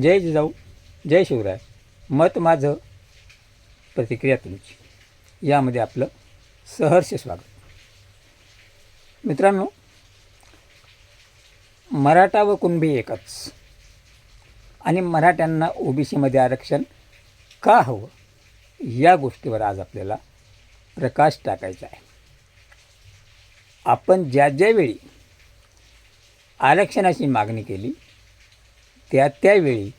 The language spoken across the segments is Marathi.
जय जिजाऊ जय शिवराय. मत माझं प्रतिक्रिया तुमची. यामध्ये आपलं सहर्ष स्वागत. मित्रांनो मराठा व कुणबी एकच. आणि मराठ्यांना ओबीसीमध्ये आरक्षण का हवं? या गोष्टीवर आज आपल्याला प्रकाश टाकायचा आहे. आपण ज्या ज्यावेळी आरक्षणाची मागणी केली त्या त्यावेळी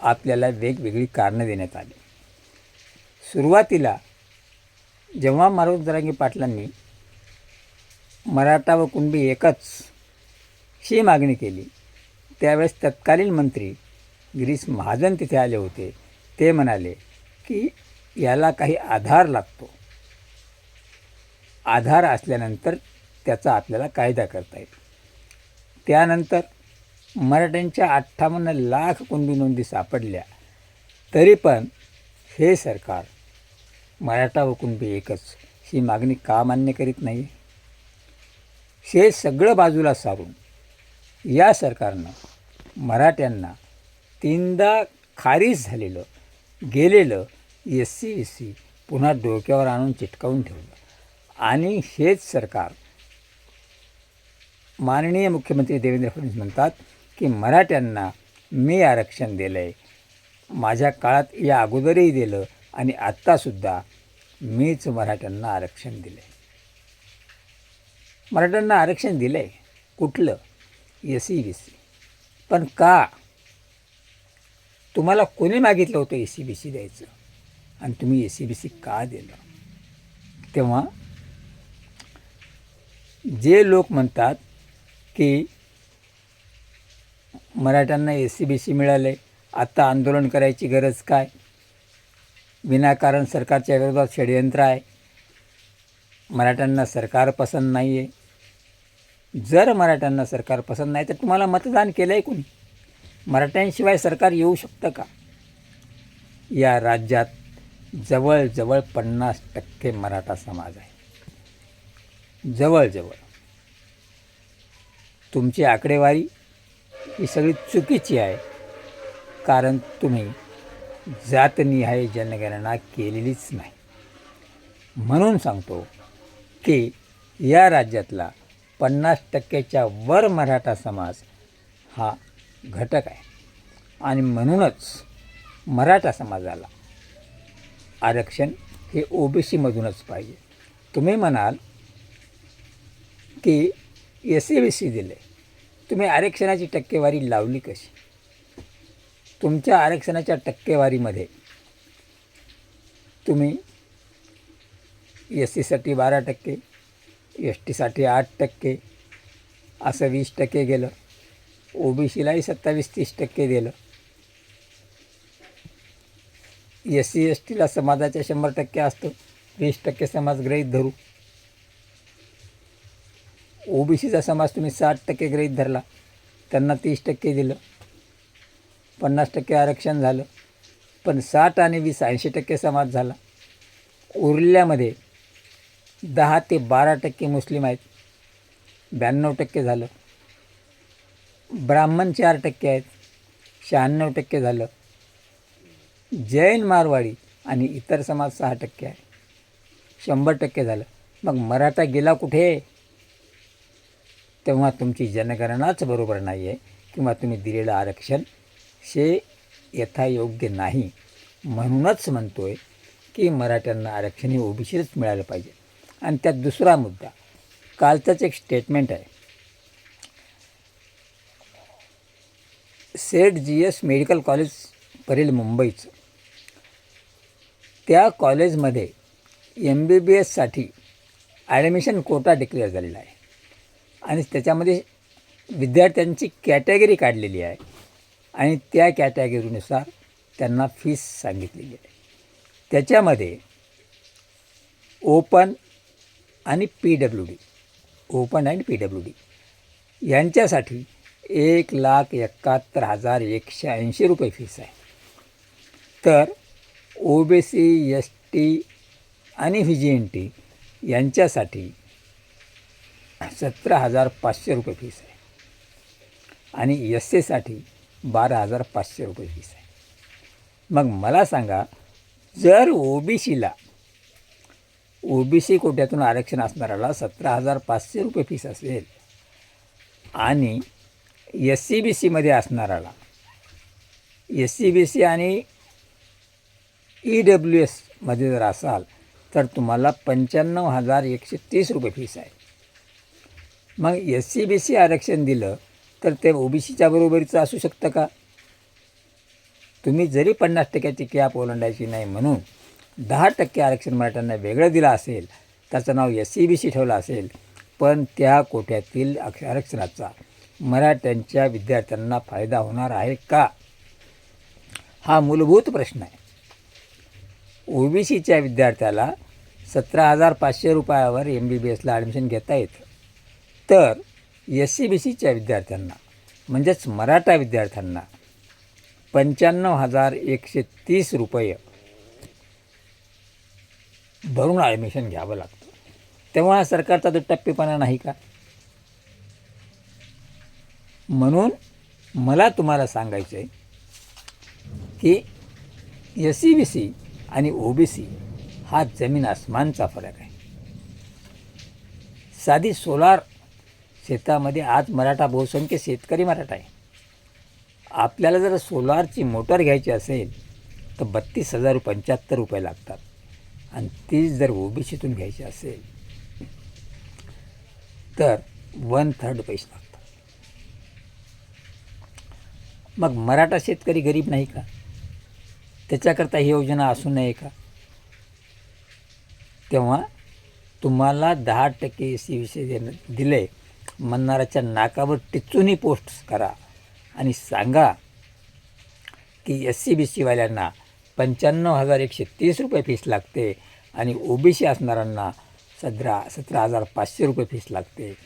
आपल्याला वेगवेगळी कारणं देण्यात आली. सुरुवातीला जेव्हा मारुतदारांगी पाटलांनी मराठा व कुणबी एकच ही मागणी केली त्यावेळेस तत्कालीन मंत्री गिरीश महाजन तिथे आले होते. ते म्हणाले की याला काही आधार लागतो. आधार असल्यानंतर त्याचा आपल्याला कायदा करता येईल. त्यानंतर मराठ्यांच्या अठ्ठावन्न लाख कुणबी नोंदी सापडल्या तरी पण हे सरकार मराठा व कुणबी एकच ही मागणी का मान्य करीत नाही? हे सगळं बाजूला सारून या सरकारनं मराठ्यांना तीनदा खारीज झालेलं गेलेलं एस सी एस सी पुन्हा डोक्यावर आणून चिटकावून ठेवलं. आणि हेच सरकार माननीय मुख्यमंत्री देवेंद्र फडणवीस म्हणतात की मराठ्यांना मी आरक्षण दिलं आहे माझ्या काळात या अगोदरही दिलं आणि आत्तासुद्धा मीच मराठ्यांना आरक्षण दिलं आहे मराठ्यांना आरक्षण दिलं आहे कुठलं? S C B C. पण का? तुम्हाला कोणी मागितलं होतं ए सी बी सी द्यायचं? आणि तुम्ही ए सी बी सी का दिलं? तेव्हा जे लोक म्हणतात की मराठ्यांना ए सी बी सी मिळाले. आत्ता आंदोलन करायची गरज काय? विनाकारण सरकारच्या विरोधात षडयंत्र आहे. मराठ्यांना सरकार पसंत नाही आहे जर मराठ्यांना सरकार पसंत नाही तर तुम्हाला मतदान केलं आहे कोणी? मराठ्यांशिवाय सरकार येऊ शकतं का? या राज्यात जवळजवळ पन्नास टक्के मराठा समाज आहे. जवळजवळ. तुमची आकडेवारी ही सगळी चुकीची आहे. कारण तुम्ही जातनिहाय जनगणना केलेलीच नाही. म्हणून सांगतो की या राज्यातला पन्नास टक्क्याच्या वर मराठा समाज हा घटक आहे. आणि म्हणूनच मराठा समाजाला आरक्षण हे ओबीसीमधूनच पाहिजे. तुम्ही म्हणाल की एस सी बी सी दिले तुम्ही आरक्षणाची टक्केवारी लावली कशी? तुमच्या आरक्षणाच्या टक्केवारीमध्ये तुम्ही एस सीसाठी बारा टक्के एस टीसाठी आठ टक्के असं वीस टक्के गेलं ओ बी सीलाही सत्तावीस तीस टक्के दिलं एस सी एस टीला समाजाच्या शंभर टक्के असतो वीस टक्के समाज गृहीत धरू. ओ बी सीचा समाज तुम्ही साठ टक्के गृहीत धरला त्यांना तीस टक्के दिलं पन्नास टक्के आरक्षण झालं पण साठ आणि वीस ऐंशी टक्के समाज झाला. उरल्यामध्ये दहा ते बारा टक्के मुस्लिम आहेत ब्याण्णव टक्के झालं ब्राह्मण चार टक्के आहेत शहाण्णव टक्के झालं जैन मारवाडी आणि इतर समाज सहा टक्के आहे शंभर टक्के झालं. मग मराठा गेला कुठे? तेव्हा तुमची जनगणनाच बरोबर नाही आहे किंवा तुम्ही दिलेलं आरक्षण हे यथायोग्य नाही. म्हणूनच म्हणतो आहे की मराठ्यांना आरक्षण हे ओबीसीच मिळालं पाहिजे. आणि त्यात दुसरा मुद्दा कालचंच एक स्टेटमेंट आहे. Seth G S Medical College Parel मुंबईचं. त्या कॉलेजमध्ये एम बी बी एससाठी ॲडमिशन कोटा डिक्लेअर झालेला आहे. आणि त्याच्यामध्ये विद्यार्थ्यांची कॅटेगरी काढलेली आहे. आणि त्या कॅटेगरीनुसार त्यांना फीस सांगितलेली आहे. त्याच्यामध्ये ओपन आणि P W D open and P W D यांच्यासाठी एक लाख एकाहत्तर हजार एकशे ऐंशी रुपये फीस आहे. तर O B C S T आणि व्ही जी एन टी यांच्यासाठी सतरा हजार पाचशे रुपये फीस आहे. आणि एस सीसाठी बारा हजार पाचशे रुपये फीस आहे. मग मला सांगा जर ओ बी सीला ओ बी सी कोट्यातून आरक्षण असणाऱ्याला सतरा हजार पाचशे रुपये फीस असेल आणि एस सी बी सीमध्ये असणाऱ्याला एस सी बी सी आणि ई डब्ल्यू एसमध्ये जर असाल तर तुम्हाला पंच्याण्णव हजार एकशे तीस रुपये फीस आहे. मग एस सी बी सी आरक्षण दिलं तर ते ओबीसीच्या बरोबरीचं असू शकतं का? तुम्ही जरी पन्नास टक्क्याची कॅप ओलांडायची नाही म्हणून दहा टक्के आरक्षण मराठ्यांना वेगळं दिलं असेल त्याचं नाव एस सी बी सी ठेवलं असेल पण त्या कोट्यातील अक्ष- आरक्षणाचा मराठ्यांच्या विद्यार्थ्यांना फायदा होणार आहे का? हा मूलभूत प्रश्न आहे. ओबीसीच्या विद्यार्थ्याला सतरा हजार पाचशे रुपयावर एम बी बी एसला ॲडमिशन घेता येतं. तर एस सी बी सीच्या विद्यार्थ्यांना म्हणजेच मराठा विद्यार्थ्यांना पंच्याण्णव हजार एकशे तीस रुपये भरून ॲडमिशन घ्यावं लागतं. तेव्हा सरकारचा तो टप्पेपणा नाही का? म्हणून मला तुम्हाला सांगायचं आहे की एस सी बी सी आणि ओ बी सी हा जमीन आसमानचा फरक आहे. साधी सोलार शेतामध्ये आज मराठा बहुसंख्य शेतकरी मराठा आहे. आपल्याला जर सोलारची मोटर घ्यायची असेल तर बत्तीस हजार पंच्याहत्तर रुपये लागतात. आणि तीच जर ओ बी सीतून घ्यायची असेल तर वन थर्ड पैसे लागतात. मग मराठा शेतकरी गरीब नाही का? त्याच्याकरता ही योजना असू नये का? तेव्हा तुम्हाला दहा टक्के एस सी विषय देणं दिले म्हणणाऱ्याच्या नाकावर टिचूनही पोस्ट करा. आणि सांगा की एस सी बी सीवाल्यांना पंच्याण्णव हजार एकशे तीस रुपये फीस लागते आणि ओ बी सी असणाऱ्यांना सतरा सतरा हजार पाचशे रुपये फीस लागते.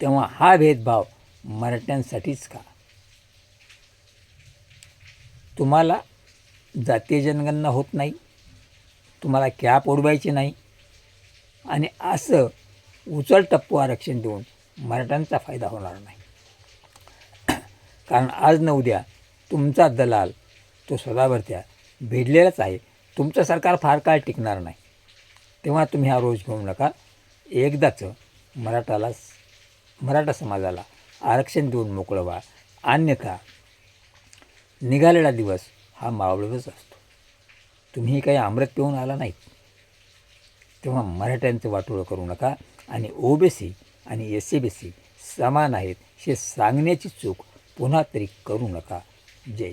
तेव्हा हा भेदभाव मराठ्यांसाठीच का? तुम्हाला जातीय जनगणना होत नाही. तुम्हाला कॅप उडवायची नाही. आणि असं उचल टप्पू आरक्षण देऊन मराठ्यांचा फायदा होणार नाही. कारण आज न उद्या तुमचा दलाल तो सदाभरत्या भिडलेलाच आहे. तुमचं सरकार फार काळ टिकणार नाही. तेव्हा तुम्ही हा रोज घेऊ नका. एकदाच मराठाला मराठा समाजाला आरक्षण देऊन मोकळं व्हा अन्यथा निघालेला दिवस हा मावळतच असतो. तुम्ही काही अमृत पिऊन आला नाहीत. तेव्हा मराठ्यांचं वाटोळं करू नका. आणि ओबीसी आणि एस सी बी सी समान आहेत हे सांगण्याची चूक पुन्हा तरी करू नका. जय